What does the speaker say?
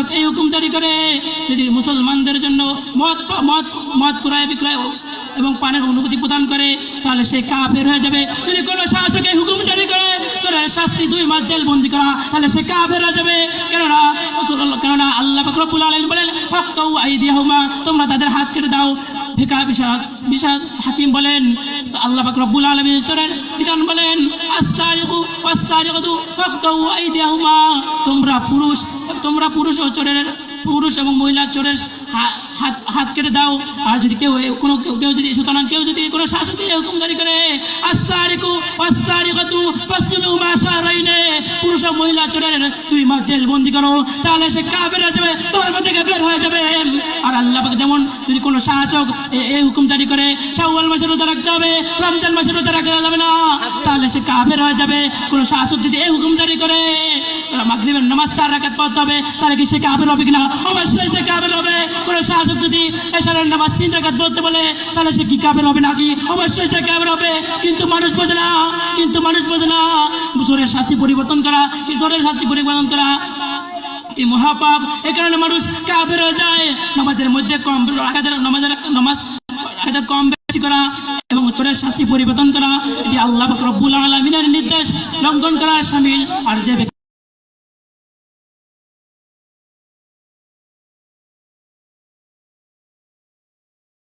শাসক এই হুকুম জারি করে যদি মুসলমানদের জন্য মদ মদ মদ ক্রয় বিক্রয় এবং পানের অনুমতি প্রদান করে, তাহলে সে কাফের হয়ে যাবে। যদি কোনো শাসক হুকুম জারি করে, চোরের শাস্তি দুই মাস জেল বন্দি করা, তাহলে সে কাফের হয়ে যাবে। কেননা কেননা আল্লাহ পাক রব্বুল আলামিন বলেন, ফাক্তাউ আইদিয়াহুমা তোমরা তাদের হাত কেটে দাও। ভিকা বিশাদ বিশাদ হাকিম বলেন, আল্লাহ পাক রব্বুল চোরের বিধান বলেন, আস-সারিকু, ওয়াস-সারিকাতু, ফাক্তাউ আইদিয়াহুমা তোমরা পুরুষ তোমরা পুরুষ ও চোরের, পুরুষ এবং মহিলা চোরের হাত হাত কেটে দাও। আর যদি কেউ কোনো কেউ যদি, সুতরাং কেউ যদি কোনো শাসক হুকুম জারি করে শাহরাইনে পুরুষ ও মহিলা চোরের দুই মাস জেল বন্দি করো, তাহলে সে কাফের হয়ে যাবে, ধর্ম থেকে বের হয়ে যাবে। আর আল্লাহ যেমন যদি কোনো শাসক এই হুকুম জারি করে, শাওয়াল মাসে রোজা রাখতে হবে, রমজান মাসে রোজা রাখা যাবে না। তাহলে সে কাফের হয়ে যাবে, কোনো শাসক যদি এই হুকুম জারি করে মাগরিবের নামাজ চার রাকাত পড়তে হবে, তাহলে কি সে কাফের হবে কিনা? অবশ্যই সে কাফের হবে। কোনো শাসক যদি এশারের নামাজ তিন রাকাত পড়তে বলে, তাহলে সে কি কাফের হবে নাকি? অবশ্যই সে কাফের হবে। কিন্তু মানুষ বোঝে না, কিন্তু মানুষ বোঝে না, জোরের শাস্তি পরিবর্তন করা জোরের শাস্তি পরিবর্তন করা? কি মহাপাপ? এ কারণে মানুষ কাফের হয়ে যায়। নামাজের মধ্যে কম রাখাতের নামাজের নামাজ কম করা এবং চোরের শাস্তি পরিবর্তন করা, এটি আল্লাহ রব্বুল আলমিনের নির্দেশ। লঙ্ঘন করা সামিল, আর যে